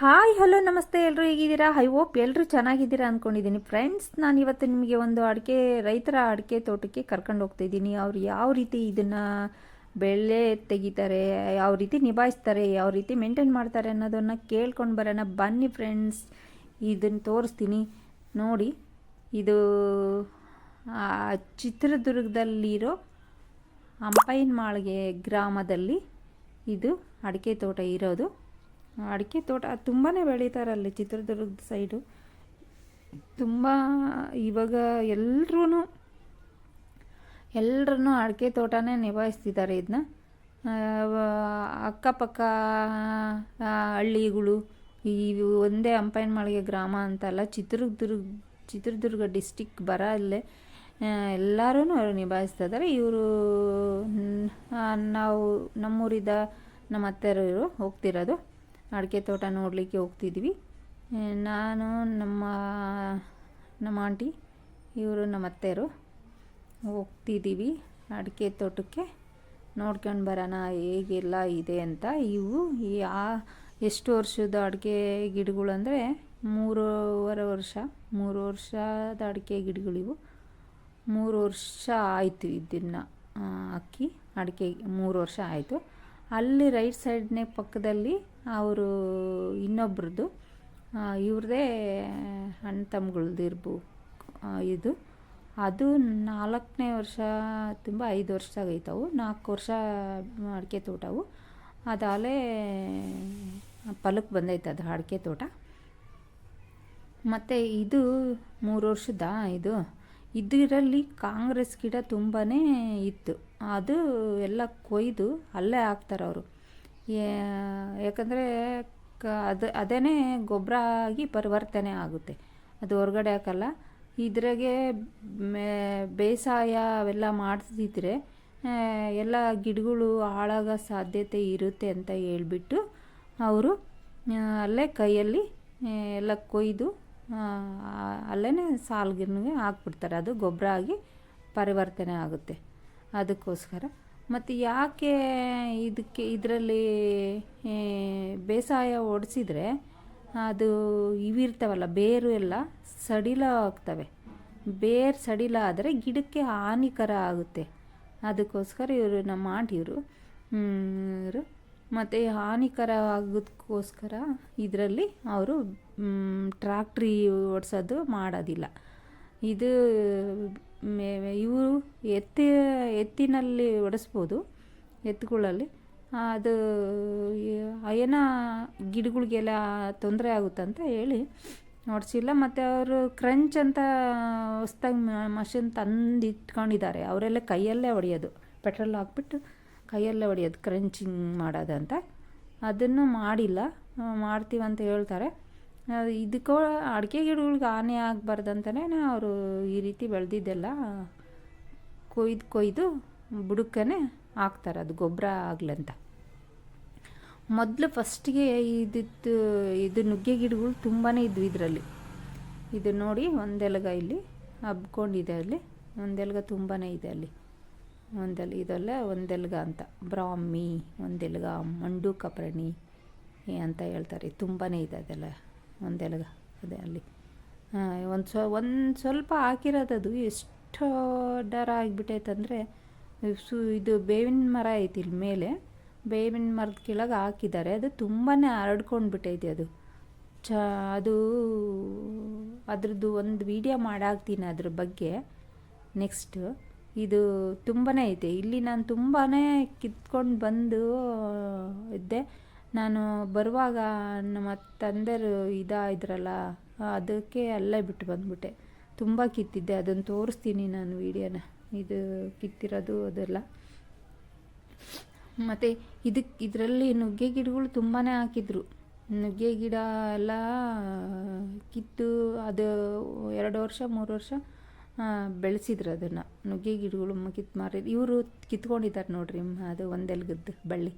Hi, hello, ನಮಸ್ತೆ ಎಲ್ಲರೂ ಹೇಗಿದ್ದೀರಾ? ಐ ಹೋಪ್ ಎಲ್ಲರೂ ಚೆನ್ನಾಗಿದ್ದೀರಾ ಅಂದ್ಕೊಂಡಿದ್ದೀನಿ ಫ್ರೆಂಡ್ಸ್ ನಾನು ಇವತ್ತು ನಿಮಗೆ ಒಂದು ಅಡಿಕೆ, ರೈತರ ಅಡಿಕೆ ತೋಟಕ್ಕೆ ಕರ್ಕೊಂಡು ಹೋಗ್ತಿದ್ದೀನಿ ಅವ್ರು ಯಾವ ರೀತಿ ಇದನ್ನು ಬೆಳೆ ತೆಗಿತಾರೆ, ಯಾವ ರೀತಿ ನಿಭಾಯಿಸ್ತಾರೆ, ಯಾವ ರೀತಿ ಮೇಂಟೈನ್ ಮಾಡ್ತಾರೆ ಅನ್ನೋದನ್ನು ಕೇಳ್ಕೊಂಡು ಬರೋಣ. ಬನ್ನಿ ಫ್ರೆಂಡ್ಸ್ ಇದನ್ನು ತೋರಿಸ್ತೀನಿ. ನೋಡಿ, ಇದು ಚಿತ್ರದುರ್ಗದಲ್ಲಿರೋ ಅಂಪೈನ್ ಮಾಳಿಗೆ ಗ್ರಾಮದಲ್ಲಿ ಇದು ಅಡಿಕೆ ತೋಟ ಇರೋದು. ಅಡಿಕೆ ತೋಟ ತುಂಬಾ ಬೆಳೀತಾರೆ ಚಿತ್ರದುರ್ಗದ ಸೈಡು ತುಂಬ ಇವಾಗ ಎಲ್ಲರೂ ಎಲ್ಲರೂ ಅಡಿಕೆ ತೋಟನೇ ನಿಭಾಯಿಸ್ತಿದ್ದಾರೆ ಇದನ್ನ ಅಕ್ಕಪಕ್ಕ ಹಳ್ಳಿಗಳು ಈ ಒಂದೇ ಅಂಪೈನ್ ಮಾಳಿಗೆ ಗ್ರಾಮ ಅಂತಲ್ಲ, ಚಿತ್ರದುರ್ಗ ಚಿತ್ರದುರ್ಗ ಡಿಸ್ಟಿಕ್ ಬರ ಅಲ್ಲೇ ಎಲ್ಲರೂ ನಿಭಾಯಿಸ್ತಾ ಇದ್ದಾರೆ. ಇವರು ನಾವು ನಮ್ಮೂರಿದ ನಮ್ಮ ಅತ್ತೆಯರು ಹೋಗ್ತಿರೋದು. ಅಡಿಕೆ ತೋಟ ನೋಡಲಿಕ್ಕೆ ಹೋಗ್ತಿದ್ವಿ. ನಾನು, ನಮ್ಮ ನಮ್ಮ ಆಂಟಿ, ಇವರು ನಮ್ಮ ಅತ್ತೆಯರು ಹೋಗ್ತಿದ್ದೀವಿ ಅಡಿಕೆ ತೋಟಕ್ಕೆ. ನೋಡ್ಕೊಂಡು ಬರೋಣ, ಹೇಗೆಲ್ಲ ಇದೆ ಅಂತ. ಇವು ಆ ಎಷ್ಟು ವರ್ಷದ ಅಡಿಕೆ ಗಿಡಗಳು ಅಂದರೆ ಮೂರುವರೆ ವರ್ಷ, ಮೂರು ವರ್ಷದ ಅಡಿಕೆ ಗಿಡಗಳಿವು ಮೂರು ವರ್ಷ ಆಯಿತು ಇದನ್ನು ಅಕ್ಕಿ ಅಡಿಕೆ ಮೂರು ವರ್ಷ ಆಯಿತು. ಅಲ್ಲಿ ರೈಟ್ ಸೈಡ್ನೇ ಪಕ್ಕದಲ್ಲಿ ಅವರು ಇನ್ನೊಬ್ರದ್ದು ಇವ್ರದ್ದೇ ಅಣ್ಣ ತಮ್ಮಗಳ್ದು ಇರ್ಬೋದು ಇದು. ಅದು ನಾಲ್ಕನೇ ವರ್ಷ, ತುಂಬ ಐದು ವರ್ಷ ಆಗೈತವು. ನಾಲ್ಕು ವರ್ಷ ಅಡಿಕೆ ತೋಟವು. ಅದಾಲೇ ಫಲಕ್ಕೆ ಬಂದೈತೆ ಅದು ಅಡಿಕೆ ತೋಟ. ಮತ್ತು ಇದು ಮೂರು ವರ್ಷದ, ಇದು. ಇದರಲ್ಲಿ ಕಾಂಗ್ರೆಸ್ ಗಿಡ ತುಂಬಾ ಇತ್ತು. ಅದು ಎಲ್ಲ ಕೊಯ್ದು ಅಲ್ಲೇ ಹಾಕ್ತಾರೆ ಅವರು ಯಾಕಂದರೆ ಕ, ಅದು ಅದೇ ಗೊಬ್ಬರ ಆಗಿ ಪರಿವರ್ತನೆ ಆಗುತ್ತೆ. ಅದು ಹೊರಗಡೆ ಹಾಕಲ್ಲ. ಇದ್ರಾಗೆ ಬೇಸಾಯ ಅವೆಲ್ಲ ಮಾಡ್ತಿದ್ರೆ ಎಲ್ಲ ಗಿಡಗಳು ಹಾಳಾಗೋ ಸಾಧ್ಯತೆ ಇರುತ್ತೆ ಅಂತ ಹೇಳ್ಬಿಟ್ಟು ಅವರು ಅಲ್ಲೇ ಕೈಯಲ್ಲಿ ಎಲ್ಲ ಕೊಯ್ದು ಅಲ್ಲೇ ಸಾಲ್ಗಿನ ಹಾಕ್ಬಿಡ್ತಾರೆ. ಅದು ಗೊಬ್ಬರ ಆಗಿ ಪರಿವರ್ತನೆ ಆಗುತ್ತೆ. ಅದಕ್ಕೋಸ್ಕರ. ಮತ್ತು ಯಾಕೆ ಇದಕ್ಕೆ ಇದರಲ್ಲಿ ಬೇಸಾಯ ಓಡಿಸಿದ್ರೆ ಅದು ಇವಿರ್ತಾವಲ್ಲ, ಬೇರು ಎಲ್ಲ ಸಡಿಲ ಆಗ್ತವೆ ಬೇರು ಸಡಿಲ ಆದರೆ ಗಿಡಕ್ಕೆ ಹಾನಿಕರ ಆಗುತ್ತೆ. ಅದಕ್ಕೋಸ್ಕರ ಇವರು ನಮ್ಮ ಆಂಟಿಯವರು ಇವರು ಮತ್ತು ಹಾನಿಕರ ಆಗೋದಕ್ಕೋಸ್ಕರ ಇದರಲ್ಲಿ ಅವರು ಟ್ರ್ಯಾಕ್ಟ್ರಿ ಓಡಿಸೋದು ಮಾಡೋದಿಲ್ಲ. ಇದು ಇವರು ಎತ್ತಿ, ಎತ್ತಿನಲ್ಲಿ ಒಡೆಸ್ಬೋದು ಎತ್ತುಗಳಲ್ಲಿ ಅದು ಏನೋ ಗಿಡಗಳಿಗೆಲ್ಲ ತೊಂದರೆ ಆಗುತ್ತಂತ ಹೇಳಿ ಓಡಿಸಿಲ್ಲ ಮತ್ತು ಅವರು ಕ್ರಂಚ್ ಅಂತ ಹೊಸ್ದಾಗಿ ಮಷಿನ್ ತಂದು ಇಟ್ಕೊಂಡಿದ್ದಾರೆ ಅವರೆಲ್ಲ ಕೈಯಲ್ಲೇ ಹೊಡೆಯೋದು. ಪೆಟ್ರೋಲ್ ಹಾಕ್ಬಿಟ್ಟು ಕೈಯಲ್ಲೇ ಹೊಡೆಯೋದು ಕ್ರಂಚಿಂಗ್ ಮಾಡೋದಂತ. ಅದನ್ನು ಮಾಡಿಲ್ಲ. ಮಾಡ್ತೀವಂತ ಹೇಳ್ತಾರೆ. ಇದಕ್ಕೋ ಅಡಿಕೆ ಗಿಡಗಳಿಗೆ ಹಾನಿ ಆಗಬಾರ್ದಂತಲೇ ಅವರು ಈ ರೀತಿ ಬೆಳೆದಿದ್ದೆಲ್ಲ ಕೊಯ್ದು ಕೊಯ್ದು ಬುಡಕ್ಕೇ ಹಾಕ್ತಾರೆ, ಅದು ಗೊಬ್ಬರ ಆಗ್ಲಂತ ಮೊದಲು ಫಸ್ಟಿಗೆ ಇದಿತ್ತು, ಇದು ನುಗ್ಗೆ ಗಿಡಗಳು ತುಂಬಾ ಇದ್ವು ಇದರಲ್ಲಿ. ಇದು ನೋಡಿ ಒಂದೆಲಗ ಇಲ್ಲಿ ಹಬ್ಕೊಂಡಿದೆ ಅಲ್ಲಿ, ಒಂದೆಲಗ ತುಂಬಾ ಇದೆ ಅಲ್ಲಿ. ಒಂದೆಲ್, ಇದೆಲ್ಲ ಒಂದೆಲಗ ಅಂತ, ಬ್ರಾಹ್ಮಿ, ಒಂದೆಲಗ ಮಂಡು ಕಪ್ರಣಿ ಅಂತ ಹೇಳ್ತಾರೆ ತುಂಬಾ ಇದೆ ಅದೆಲ್ಲ. ಒಂದೆಲ್ಗ ಅದೇ ಅಲ್ಲಿ. ಒಂದು ಸ್ವ, ಒಂದು ಸ್ವಲ್ಪ ಹಾಕಿರೋದದು, ಎಷ್ಟು ಡರ ಆಗಿಬಿಟ್ಟೈತಂದರೆ, ಸು, ಇದು ಬೇವಿನ ಮರ ಐತಿ ಇಲ್ಲಿ ಮೇಲೆ, ಬೇವಿನ ಮರದ ಕೆಳಗೆ ಹಾಕಿದ್ದಾರೆ. ಅದು ತುಂಬಾ ಹರಡ್ಕೊಂಡು ಬಿಟ್ಟೈತೆ ಅದು. ಚ, ಅದು, ಅದ್ರದ್ದು ಒಂದು ವಿಡಿಯೋ ಮಾಡಾಕ್ತೀನಿ ಅದ್ರ ಬಗ್ಗೆ ನೆಕ್ಸ್ಟು. ಇದು ತುಂಬಾ ಐತೆ. ಇಲ್ಲಿ ನಾನು ತುಂಬಾ ಕಿತ್ಕೊಂಡು ಬಂದು ಇದ್ದೆ. ನಾನು ಬರುವಾಗ ನಮ್ಮ ತಂದೆರು ಇದಾಯಿದ್ರಲ್ಲ, ಅದಕ್ಕೆ ಅಲ್ಲೇ ಬಿಟ್ಟು ಬಂದ್ಬಿಟ್ಟೆ. ತುಂಬ ಕಿತ್ತಿದ್ದೆ, ಅದನ್ನು ತೋರಿಸ್ತೀನಿ ನಾನು ವಿಡಿಯೋನ. ಇದು ಕಿತ್ತಿರೋದು ಅದೆಲ್ಲ. ಮತ್ತು ಇದಕ್ಕೆ ಇದರಲ್ಲಿ ನುಗ್ಗೆ ಗಿಡಗಳು ತುಂಬಾ ಹಾಕಿದ್ರು. ನುಗ್ಗೆ ಗಿಡ ಎಲ್ಲ ಕಿತ್ತು, ಅದು ಎರಡು ವರ್ಷ, ಮೂರು ವರ್ಷ ಬೆಳೆಸಿದ್ರು ಅದನ್ನು. ನುಗ್ಗೆ ಗಿಡಗಳು ಕಿತ್ತು ಮಾರಿ ಇವರು ಕಿತ್ಕೊಂಡಿದ್ದಾರೆ ನೋಡ್ರಿ ಅದು ಒಂದೆಲ್ಗದ್ದು ಬಳ್ಳಿ.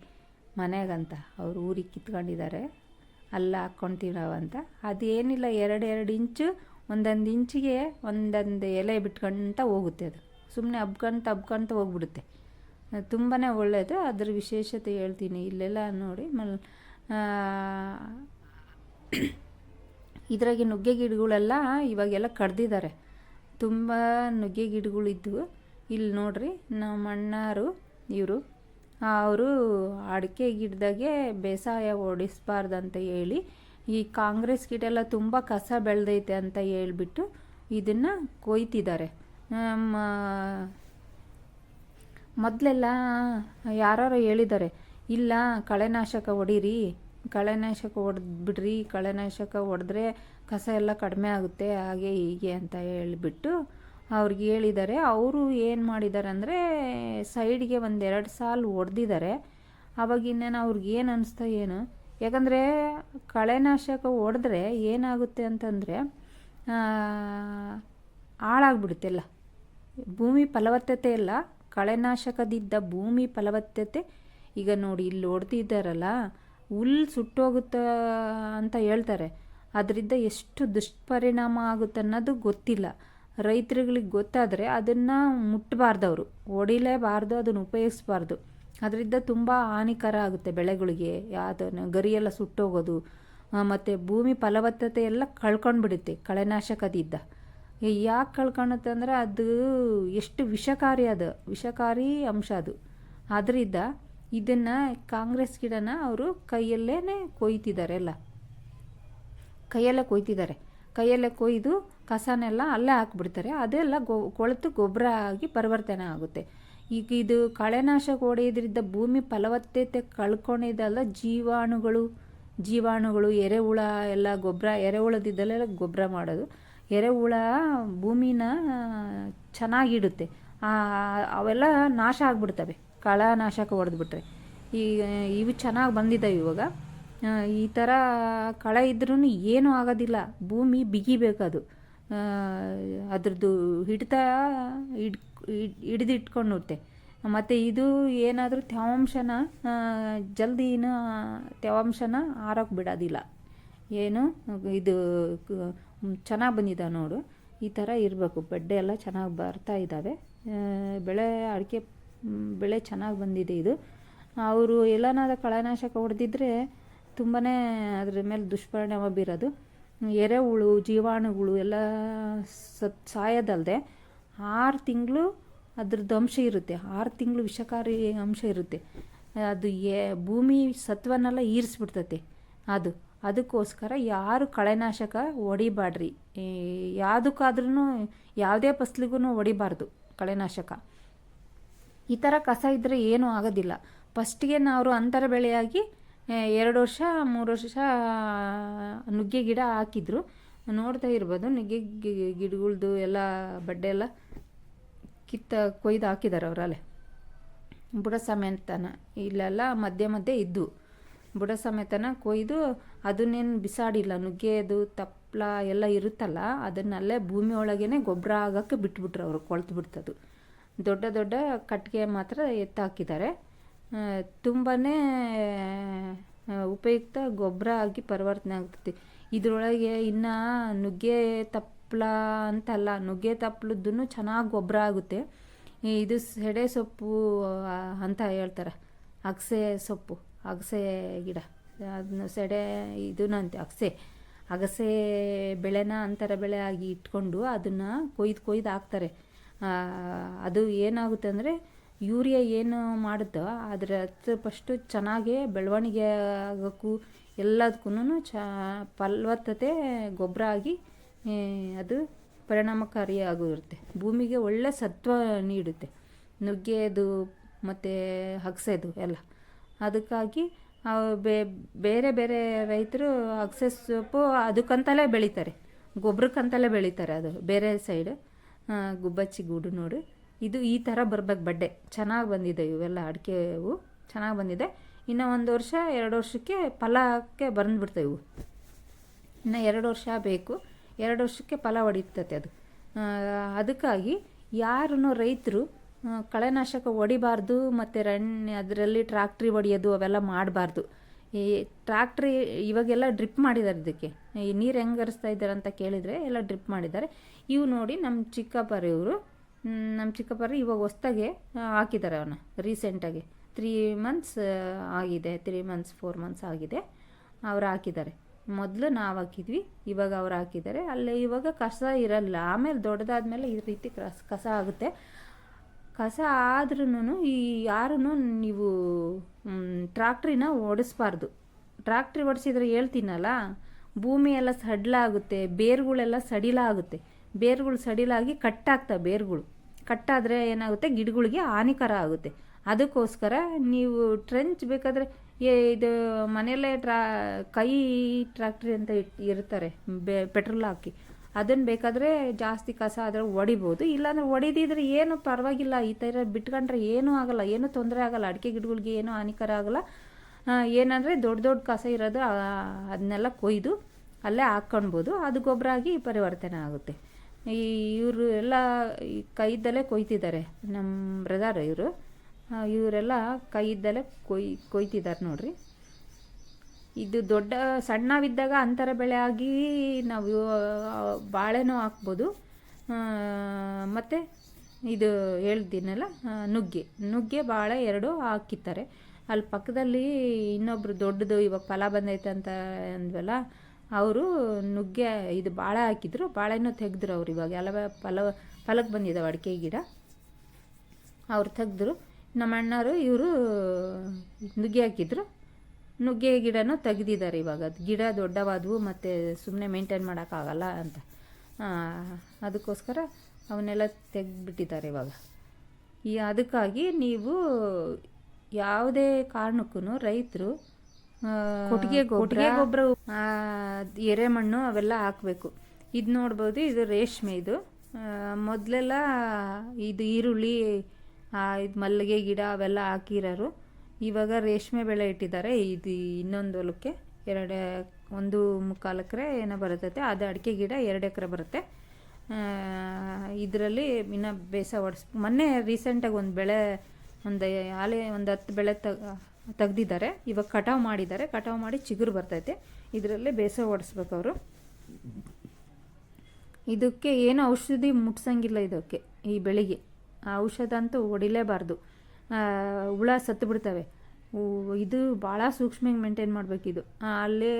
ಮನೆಗಂತ, ಅವ್ರು ಊರಿಗೆ ಕಿತ್ಕೊಂಡಿದ್ದಾರೆ ಅಲ್ಲ ಹಾಕ್ಕೊಂತೀವಿ ನಾವಂತ. ಅದೇನಿಲ್ಲ ಎರಡು ಎರಡು ಇಂಚು, ಒಂದೊಂದು ಇಂಚಿಗೆ ಒಂದೊಂದು ಎಲೆ ಬಿಟ್ಕೊಂತ ಹೋಗುತ್ತೆ ಅದು. ಸುಮ್ಮನೆ ಹಬ್ಕೊಂತ ಹಬ್ಕೊಂತ ಹೋಗ್ಬಿಡುತ್ತೆ. ತುಂಬಾ ಒಳ್ಳೆಯದು ಅದ್ರ ವಿಶೇಷತೆ ಹೇಳ್ತೀನಿ. ಇಲ್ಲೆಲ್ಲ ನೋಡಿ, ಮಲ್ ಇದ್ರಾಗೆ ನುಗ್ಗೆ ಗಿಡಗಳೆಲ್ಲ ಇವಾಗೆಲ್ಲ ಕಡ್ದಿದ್ದಾರೆ ತುಂಬ ನುಗ್ಗೆ ಗಿಡಗಳಿದ್ವು. ಇಲ್ಲಿ ನೋಡ್ರಿ ನಮ್ಮ ಅಣ್ಣಾರು ಇವರು ಅವರು ಅಡಿಕೆ ಗಿಡದಾಗೆ ಬೇಸಾಯ ಓಡಿಸಬಾರ್ದಂತ ಹೇಳಿ, ಈ ಕಾಂಗ್ರೆಸ್ ಗಿಡ ಎಲ್ಲ ತುಂಬ ಕಸ ಬೆಳೆದೈತೆ ಅಂತ ಹೇಳಿಬಿಟ್ಟು ಇದನ್ನು ಕೊಯ್ತಿದ್ದಾರೆ. ಮೊದಲೆಲ್ಲ ಯಾರು ಹೇಳಿದ್ದಾರೆ, ಇಲ್ಲ ಕಳೆನಾಶಕ ಹೊಡೀರಿ, ಕಳೆನಾಶಕ ಹೊಡೆದ್ಬಿಡ್ರಿ, ಕಳೆನಾಶಕ ಹೊಡೆದ್ರೆ ಕಸ ಎಲ್ಲ ಕಡಿಮೆ ಆಗುತ್ತೆ, ಹಾಗೆ ಹೀಗೆ ಅಂತ ಹೇಳಿಬಿಟ್ಟು ಅವ್ರಿಗೆ ಹೇಳಿದ್ದಾರೆ. ಅವರು ಏನು ಮಾಡಿದ್ದಾರೆ ಅಂದರೆ ಸೈಡ್ಗೆ ಒಂದೆರಡು ಸಾಲು ಹೊಡೆದಿದ್ದಾರೆ ಅವಾಗ ಇನ್ನೇನು ಅವ್ರಿಗೆ ಏನು ಅನ್ನಿಸ್ತಾ ಏನು? ಯಾಕಂದರೆ ಕಳೆನಾಶಕ ಹೊಡೆದ್ರೆ ಏನಾಗುತ್ತೆ ಅಂತಂದರೆ ಹಾಳಾಗ್ಬಿಡುತ್ತೆ ಎಲ್ಲ. ಭೂಮಿ ಫಲವತ್ತತೆ ಇಲ್ಲ. ಕಳೆನಾಶಕದಿದ್ದ ಭೂಮಿ ಫಲವತ್ತತೆ, ಈಗ ನೋಡಿ ಇಲ್ಲಿ ಹೊಡೆದಿದ್ದಾರಲ್ಲ ಹುಲ್ಲು ಸುಟ್ಟೋಗುತ್ತ ಅಂತ ಹೇಳ್ತಾರೆ. ಅದರಿಂದ ಎಷ್ಟು ದುಷ್ಪರಿಣಾಮ ಆಗುತ್ತೆ ಅನ್ನೋದು ಗೊತ್ತಿಲ್ಲ. ರೈತರುಗಳಿಗೆ ಗೊತ್ತಾದರೆ ಅದನ್ನು ಮುಟ್ಟಬಾರ್ದು ಅವರು ಹೊಡಿಲೇಬಾರ್ದು ಅದನ್ನು ಉಪಯೋಗಿಸ್ಬಾರ್ದು. ಅದರಿಂದ ತುಂಬ ಹಾನಿಕರ ಆಗುತ್ತೆ ಬೆಳೆಗಳಿಗೆ. ಅದನ್ನು ಗರಿಯೆಲ್ಲ ಸುಟ್ಟೋಗೋದು ಮತ್ತು ಭೂಮಿ ಫಲವತ್ತತೆ ಎಲ್ಲ ಕಳ್ಕೊಂಡ್ಬಿಡುತ್ತೆ ಕಳೆನಾಶಕದಿಂದ. ಯಾಕೆ ಕಳ್ಕೊಳುತ್ತೆ ಅಂದರೆ ಅದು ಎಷ್ಟು ವಿಷಕಾರಿ ಅದು. ವಿಷಕಾರಿ ಅಂಶ ಅದು. ಅದರಿಂದ ಇದನ್ನು ಕಾಂಗ್ರೆಸ್ ಗಿಡನ ಅವರು ಕೈಯಲ್ಲೇ ಕೊಯ್ತಿದ್ದಾರೆ ಎಲ್ಲ. ಕೈಯಲ್ಲೇ ಕೊಯ್ತಿದ್ದಾರೆ. ಕೈಯಲ್ಲೇ ಕೊಯ್ದು ಕಸನೆಲ್ಲ ಅಲ್ಲೇ ಹಾಕ್ಬಿಡ್ತಾರೆ. ಅದೆಲ್ಲ ಗೊ, ಕೊಳೆತು ಗೊಬ್ಬರ ಆಗಿ ಪರಿವರ್ತನೆ ಆಗುತ್ತೆ. ಈಗ ಇದು ಕಳೆನಾಶಕ ಹೊಡೆಯೋದ್ರಿಂದ ಭೂಮಿ ಫಲವತ್ತತೆ ಕಳ್ಕೊಂಡಿದ್ದಲ್ಲ ಜೀವಾಣುಗಳು ಜೀವಾಣುಗಳು, ಎರೆಹುಳ ಎಲ್ಲ ಗೊಬ್ಬರ, ಎರೆಹುಳದಿದ್ದಲ್ಲೆಲ್ಲ ಗೊಬ್ಬರ ಮಾಡೋದು. ಎರೆಹುಳ ಭೂಮಿನ ಚೆನ್ನಾಗಿಡುತ್ತೆ. ಅವೆಲ್ಲ ನಾಶ ಆಗಿಬಿಡ್ತವೆ. ಕಳೆನಾಶಕ ಹೊಡೆದ್ಬಿಟ್ರೆ. ಈ, ಇವು ಚೆನ್ನಾಗಿ ಬಂದಿದ್ದಾವೆ ಇವಾಗ. ಈ ಥರ ಕಳೆ ಇದ್ರೂ ಏನೂ ಆಗೋದಿಲ್ಲ. ಭೂಮಿ ಬಿಗಿಬೇಕದು. ಅದ್ರದ್ದು ಹಿಡಿತ ಹಿಡ್ ಹಿಡಿದಿಟ್ಕೊಂಡಿರುತ್ತೆ ಮತ್ತು ಇದು ಏನಾದರೂ ತೇವಾಂಶನ ಜಲ್ದಿನ ತೇವಾಂಶನ ಆರೋಕ್ಕೆ ಬಿಡೋದಿಲ್ಲ. ಏನು, ಇದು ಚೆನ್ನಾಗಿ ಬಂದಿದೆ ನೋಡು. ಈ ಥರ ಇರಬೇಕು. ಬೆಡ್ಡೆ ಎಲ್ಲ ಚೆನ್ನಾಗಿ ಬರ್ತಾ ಇದ್ದಾವೆ. ಬೆಳೆ ಅಡಿಕೆ, ಬೆಳೆ ಚೆನ್ನಾಗಿ ಬಂದಿದೆ ಇದು. ಅವರು ಎಲ್ಲನಾದ ಕಳೆನಾಶಕ ಹೊಡೆದಿದ್ರೆ ತುಂಬಾ ಅದ್ರ ಮೇಲೆ ದುಷ್ಪರಿಣಾಮ ಬೀರೋದು. ಎರೆಹುಳು ಜೀವಾಣುಗಳು ಎಲ್ಲ ಸತ್ ಸಾಯೋದಲ್ಲದೆ ಆರು ತಿಂಗಳು ಅದ್ರದ್ದು ಅಂಶ ಇರುತ್ತೆ. ಆರು ತಿಂಗಳು ವಿಷಕಾರಿ ಅಂಶ ಇರುತ್ತೆ. ಅದು ಏ ಭೂಮಿ ಸತ್ವನೆಲ್ಲ ಈರಿಸ್ಬಿಡ್ತೈತೆ. ಅದು, ಅದಕ್ಕೋಸ್ಕರ ಯಾರು ಕಳೆನಾಶಕ ಹೊಡಿಬಾಡ್ರಿ. ಯಾವುದಕ್ಕಾದ್ರೂ ಯಾವುದೇ ಫಸ್ಲಿಗೂ ಹೊಡಿಬಾರ್ದು ಕಳೆನಾಶಕ. ಈ ಥರ ಕಸ ಇದ್ದರೆ ಏನೂ ಆಗೋದಿಲ್ಲ. ಫಸ್ಟಿಗೆ ನಾವು ಅಂತರ ಬೆಳೆಯಾಗಿ ಎರಡು ವರ್ಷ, ಮೂರು ವರ್ಷ ನುಗ್ಗೆ ಗಿಡ ಹಾಕಿದ್ರು. ನೋಡ್ತಾ ಇರ್ಬೋದು, ನುಗ್ಗೆ ಗಿಡಗಳ್ದು ಎಲ್ಲ ಬಡ್ಡೆ ಎಲ್ಲ ಕಿತ್ತ, ಕೊಯ್ದು ಹಾಕಿದ್ದಾರೆ ಅವರಲ್ಲೇ. ಬುಡ ಸಮೇತನ ಇಲ್ಲೆಲ್ಲ ಮಧ್ಯೆ ಮಧ್ಯೆ ಇದ್ದು ಬುಡ ಸಮೇತನ ಕೊಯ್ದು ಅದನ್ನೇನು ಬಿಸಾಡಿಲ್ಲ. ನುಗ್ಗೆದು ತಪ್ಪಲ ಎಲ್ಲ ಇರುತ್ತಲ್ಲ, ಅದನ್ನಲ್ಲೇ ಭೂಮಿ ಒಳಗೇ ಗೊಬ್ಬರ ಆಗೋಕ್ಕೆ ಬಿಟ್ಬಿಟ್ರು ಅವರು, ಕೊಳ್ತು ಬಿಡ್ತದು ದೊಡ್ಡ ದೊಡ್ಡ ಕಟ್ಟಿಗೆ ಮಾತ್ರ ಎತ್ತಾಕಿದ್ದಾರೆ ತುಂಬಾ ಉಪಯುಕ್ತ ಗೊಬ್ಬರ ಆಗಿ ಪರಿವರ್ತನೆ ಆಗ್ತೈತಿ. ಇದರೊಳಗೆ ಇನ್ನು ನುಗ್ಗೆ ತಪ್ಪಲ ಅಂತಲ್ಲ, ನುಗ್ಗೆ ತಪ್ಪಲದ್ದು ಚೆನ್ನಾಗಿ ಗೊಬ್ಬರ ಆಗುತ್ತೆ. ಇದು ಸೆಡೆ ಸೊಪ್ಪು ಅಂತ ಹೇಳ್ತಾರೆ. ಅಗಸೆ ಸೊಪ್ಪು, ಅಗಸೆ ಗಿಡ. ಅದನ್ನ ಸೆಡೆ ಇದನ್ನಂತೆ ಅಗಸೆ. ಅಗಸೆ ಬೆಳೆನ ಅಂತರ ಬೆಳೆ ಆಗಿ ಇಟ್ಕೊಂಡು ಅದನ್ನು ಕೊಯ್ದು ಕೊಯ್ದು ಹಾಕ್ತಾರೆ. ಅದು ಏನಾಗುತ್ತೆ ಅಂದರೆ ಯೂರಿಯಾ ಏನು ಮಾಡುತ್ತೋ ಅದರ ಫಸ್ಟು ಚೆನ್ನಾಗಿ ಬೆಳವಣಿಗೆ ಆಗೋಕ್ಕೂ ಎಲ್ಲದಕ್ಕೂ ಚ ಫಲವತ್ತತೆ ಗೊಬ್ಬರ ಆಗಿ ಅದು ಪರಿಣಾಮಕಾರಿಯಾಗಿರುತ್ತೆ ಭೂಮಿಗೆ ಒಳ್ಳೆ ಸತ್ವ ನೀಡುತ್ತೆ. ನುಗ್ಗೆದು ಮತ್ತು ಹಗ್ಸೆದು ಎಲ್ಲ. ಅದಕ್ಕಾಗಿ ಬೇರೆ ಬೇರೆ ರೈತರು ಅಗಸೆ ಸೊಪ್ಪು ಅದಕ್ಕಂತಲೇ ಬೆಳೀತಾರೆ. ಗೊಬ್ಬರಕ್ಕಂತಲೇ ಬೆಳೀತಾರೆ ಅದು. ಬೇರೆ ಸೈಡ್ ಗುಬ್ಬಚ್ಚಿ ಗೂಡು ನೋಡು. ಇದು ಈ ಥರ ಬರ್ಬೇಕು ಬಡ್ಡೆ. ಚೆನ್ನಾಗಿ ಬಂದಿದೆ ಇವೆಲ್ಲ ಅಡಿಕೆವು ಚೆನ್ನಾಗಿ ಬಂದಿದೆ. ಇನ್ನು ಒಂದು ವರ್ಷ, ಎರಡು ವರ್ಷಕ್ಕೆ ಫಲಕ್ಕೆ ಬಂದುಬಿಡ್ತವೆ ಇವು. ಇನ್ನು ಎರಡು ವರ್ಷ ಬೇಕು. ಎರಡು ವರ್ಷಕ್ಕೆ ಫಲ ಹೊಡಿತತೆ ಅದು. ಅದಕ್ಕಾಗಿ ಯಾರೂ ರೈತರು ಕಳೆನಾಶಕ ಹೊಡಿಬಾರ್ದು ಮತ್ತು ರನ್ ಅದರಲ್ಲಿ ಟ್ರ್ಯಾಕ್ಟ್ರಿ ಹೊಡಿಯೋದು ಅವೆಲ್ಲ ಮಾಡಬಾರ್ದು. ಈ ಟ್ರ್ಯಾಕ್ಟ್ರಿ ಇವಾಗೆಲ್ಲ ಡ್ರಿಪ್ ಮಾಡಿದ್ದಾರೆ ಇದಕ್ಕೆ. ಈ ನೀರು ಹೆಂಗೆ ಹರಿಸ್ತಾ ಇದ್ದಾರೆ ಅಂತ ಕೇಳಿದರೆ ಎಲ್ಲ ಡ್ರಿಪ್ ಮಾಡಿದ್ದಾರೆ. ಇವು ನೋಡಿ ನಮ್ಮ ಚಿಕ್ಕಪ್ಪರು ಇವರು ನಮ್ಮ ಚಿಕ್ಕಪ್ಪರು ಇವಾಗ ಹೊಸ್ದಾಗೆ ಹಾಕಿದ್ದಾರೆ ಅವನ್ನ ರೀಸೆಂಟಾಗಿ ತ್ರೀ ಮಂತ್ಸ್ ಆಗಿದೆ ತ್ರೀ ಮಂತ್ಸ್ ಫೋರ್ ಮಂತ್ಸ್ ಆಗಿದೆ. ಅವ್ರು ಹಾಕಿದ್ದಾರೆ. ಮೊದಲು ನಾವು ಹಾಕಿದ್ವಿ, ಇವಾಗ ಅವ್ರು ಹಾಕಿದ್ದಾರೆ. ಅಲ್ಲೇ ಇವಾಗ ಕಸ ಇರಲ್ಲ. ಆಮೇಲೆ ದೊಡ್ಡದಾದ್ಮೇಲೆ ಈ ರೀತಿ ಕಸ ಕಸ ಆಗುತ್ತೆ. ಕಸ ಆದ್ರೂ ಈ ಯಾರೂ ನೀವು ಟ್ರ್ಯಾಕ್ಟ್ರಿನ ಓಡಿಸ್ಬಾರ್ದು. ಟ್ರ್ಯಾಕ್ಟ್ರಿ ಓಡಿಸಿದ್ರೆ ಹೇಳ್ತೀನಲ್ಲ ಭೂಮಿ ಎಲ್ಲ ಸಡಿಲ ಆಗುತ್ತೆ ಬೇರುಗಳೆಲ್ಲ ಸಡಿಲ ಆಗುತ್ತೆ ಬೇರುಗಳು ಸಡಿಲಾಗಿ ಕಟ್ಟಾಗ್ತವೆ ಬೇರುಗಳು. ಕಟ್ಟಾದರೆ ಏನಾಗುತ್ತೆ? ಗಿಡಗಳಿಗೆ ಹಾನಿಕರ ಆಗುತ್ತೆ. ಅದಕ್ಕೋಸ್ಕರ ನೀವು ಟ್ರೆಂಚ್ ಬೇಕಾದರೆ ಇದು ಮನೆಯಲ್ಲೇ ಟ್ರಾ, ಕೈ ಟ್ರ್ಯಾಕ್ಟ್ರಿ ಅಂತ ಇರ್ತಾರೆ, ಬೆ ಪೆಟ್ರೋಲ್ ಹಾಕಿ. ಅದನ್ನು ಬೇಕಾದರೆ ಜಾಸ್ತಿ ಕಸ ಆದರೆ ಹೊಡಿಬೋದು. ಇಲ್ಲಾಂದ್ರೆ ಹೊಡಿದಿದ್ರೆ ಏನು ಪರವಾಗಿಲ್ಲ. ಈ ಥರ ಬಿಟ್ಕೊಂಡ್ರೆ ಏನೂ ಆಗಲ್ಲ. ಏನೂ ತೊಂದರೆ ಆಗಲ್ಲ. ಅಡಿಕೆ ಗಿಡಗಳಿಗೆ ಏನೂ ಹಾನಿಕರ ಆಗಲ್ಲ. ಏನಂದರೆ ದೊಡ್ಡ ದೊಡ್ಡ ಕಸ ಇರೋದು ಅದನ್ನೆಲ್ಲ ಕೊಯ್ದು ಅಲ್ಲೇ ಹಾಕ್ಕೊಳ್ಬೋದು ಅದು ಗೊಬ್ಬರ ಆಗಿ ಪರಿವರ್ತನೆ ಆಗುತ್ತೆ. ಈ ಇವರು ಎಲ್ಲ ಈ ಕೈದಲ್ಲೇ ಕೊಯ್ತಿದ್ದಾರೆ ನಮ್ಮ ಬ್ರದರ್ ಇವರು. ಇವರೆಲ್ಲ ಕೈಯಿದ್ದಲ್ಲೇ ಕೊಯ್, ಕೊಯ್ತಿದ್ದಾರೆ ನೋಡ್ರಿ. ಇದು ದೊಡ್ಡ, ಸಣ್ಣವಿದ್ದಾಗ ಅಂತರ ಬೆಳೆ ಆಗಿ ನಾವು ಬಾಳೆನೂ ಹಾಕ್ಬೋದು. ಮತ್ತು ಇದು ಹೇಳ್ದಿನಲ್ಲ ನುಗ್ಗೆ. ನುಗ್ಗೆ, ಬಾಳೆ ಎರಡು ಹಾಕಿತ್ತಾರೆ ಅಲ್ಲಿ ಪಕ್ಕದಲ್ಲಿ ಇನ್ನೊಬ್ರು ದೊಡ್ಡದು ಇವಾಗ ಫಲ ಬಂದೈತೆ ಅಂತ ಅಂದ್ವಲ್ಲ ಅವರು ನುಗ್ಗೆ ಇದು ಬಾಳೆ ಹಾಕಿದ್ರು. ಬಾಳೆನೂ ತೆಗೆದ್ರು ಅವ್ರು ಇವಾಗ. ಎಲ್ಲ ಫಲ ಫಲಕ್ಕೆ ಬಂದಿದ್ದಾವೆ ಅಡಿಕೆ ಗಿಡ. ಅವ್ರು ತೆಗೆದ್ರು. ನಮ್ಮ ಅಣ್ಣವರು ಇವರು ನುಗ್ಗೆ ಹಾಕಿದ್ರು. ನುಗ್ಗೆ ಗಿಡನೂ ತೆಗೆದಿದ್ದಾರೆ ಇವಾಗ. ಅದು ಗಿಡ ದೊಡ್ಡವಾದವು ಮತ್ತು ಸುಮ್ಮನೆ ಮೇಂಟೈನ್ ಮಾಡೋಕ್ಕಾಗಲ್ಲ ಅಂತ. ಅದಕ್ಕೋಸ್ಕರ ಅವನ್ನೆಲ್ಲ ತೆಗೆದ್ಬಿಟ್ಟಿದ್ದಾರೆ ಇವಾಗ. ಈ ಅದಕ್ಕಾಗಿ ನೀವು ಯಾವುದೇ ಕಾರಣಕ್ಕೂ ರೈತರು ಕೊಟ್ಟಿಗೆ ಕೊಟ್ಟಿಗೆ ಗೊಬ್ಬರ ಎರೆಮಣ್ಣು ಅವೆಲ್ಲ ಹಾಕಬೇಕು. ಇದು ನೋಡ್ಬೋದು ಇದು ರೇಷ್ಮೆ ಇದು. ಮೊದಲೆಲ್ಲ ಇದು ಈರುಳ್ಳಿ ಇದು ಮಲ್ಲಿಗೆ ಗಿಡ ಅವೆಲ್ಲ ಹಾಕಿರೋರು. ಇವಾಗ ರೇಷ್ಮೆ ಬೆಳೆ ಇಟ್ಟಿದ್ದಾರೆ. ಇದು ಇನ್ನೊಂದು ಹೊಲಕ್ಕೆ ಎರಡು ಒಂದು ಮುಕ್ಕಾಲು ಎಕರೆ ಏನೋ ಬರುತ್ತೆ. ಅದು ಅಡಿಕೆ ಗಿಡ ಎರಡು ಎಕರೆ ಬರುತ್ತೆ. ಇದರಲ್ಲಿ ಇನ್ನು ಬೇಸ ಹೊಡ್ಸ್ ಮೊನ್ನೆ ರೀಸೆಂಟಾಗಿ ಒಂದು ಬೆಳೆ ಒಂದು ಆಲೆ ಒಂದು ಹತ್ತು ಬೆಳೆ ತೆಗ್ದಿದ್ದಾರೆ. ಇವಾಗ ಕಟಾವು ಮಾಡಿದ್ದಾರೆ. ಕಟಾವು ಮಾಡಿ ಚಿಗುರು ಬರ್ತೈತೆ. ಇದರಲ್ಲೇ ಬೇಸರ ಓಡಿಸ್ಬೇಕು ಅವರು. ಇದಕ್ಕೆ ಏನು ಔಷಧಿ ಮುಟ್ಸಂಗಿಲ್ಲ ಇದಕ್ಕೆ ಈ ಬೆಳಿಗ್ಗೆ. ಆ ಔಷಧ ಅಂತೂ ಹೊಡಿಲೇಬಾರ್ದು ಹುಳ ಸತ್ತು ಬಿಡ್ತವೆ ಇದು ಭಾಳ ಸೂಕ್ಷ್ಮವಾಗಿ ಮೇಂಟೈನ್ ಮಾಡಬೇಕಿದು. ಅಲ್ಲೇ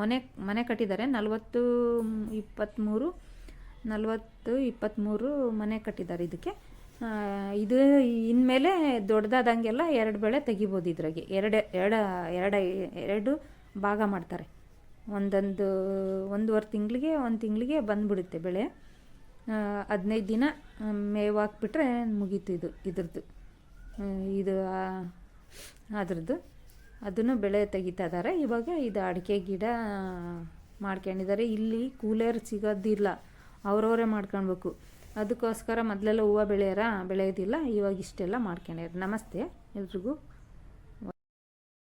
ಮನೆ ಮನೆ ಕಟ್ಟಿದ್ದಾರೆ. ನಲವತ್ತು ಇಪ್ಪತ್ತ್ಮೂರು ನಲವತ್ತು ಇಪ್ಪತ್ತ್ಮೂರು ಮನೆ ಕಟ್ಟಿದ್ದಾರೆ ಇದಕ್ಕೆ. ಇದು ಇನ್ಮೇಲೆ ದೊಡ್ಡದಾದಂಗೆಲ್ಲ ಎರಡು ಬೆಳೆ ತೆಗಿಬೋದು ಇದ್ರಾಗೆ. ಎರಡು ಎರಡು ಎರಡು ಎರಡು ಭಾಗ ಮಾಡ್ತಾರೆ. ಒಂದೊಂದು, ಒಂದೂವರೆ ತಿಂಗಳಿಗೆ, ಒಂದು ತಿಂಗಳಿಗೆ ಬಂದುಬಿಡುತ್ತೆ ಬೆಳೆ. ಹದಿನೈದು ದಿನ ಮೇವು ಹಾಕ್ಬಿಟ್ರೆ ಮುಗೀತು ಇದು, ಇದ್ರದ್ದು. ಇದು ಅದ್ರದ್ದು. ಅದನ್ನು ಬೆಳೆ ತೆಗಿತಾ ಇದ್ದಾರೆ ಇವಾಗ ಇದು ಅಡಿಕೆ ಗಿಡ ಮಾಡ್ಕೊಂಡಿದ್ದಾರೆ. ಇಲ್ಲಿ ಕೂಲರ್ ಸಿಗೋದಿಲ್ಲ. ಅವ್ರವರೇ ಮಾಡ್ಕೊಳ್ಬೇಕು. ಅದಕ್ಕೋಸ್ಕರ ಮೊದಲೆಲ್ಲ ಹೂವು ಬೆಳೆಯೋರ ಬೆಳೆಯೋದಿಲ್ಲ ಇವಾಗ ಇಷ್ಟೆಲ್ಲ ಮಾಡ್ಕೊಂಡಿದ್ದಾರೆ ನಮಸ್ತೆ ಎಲ್ರಿಗೂ.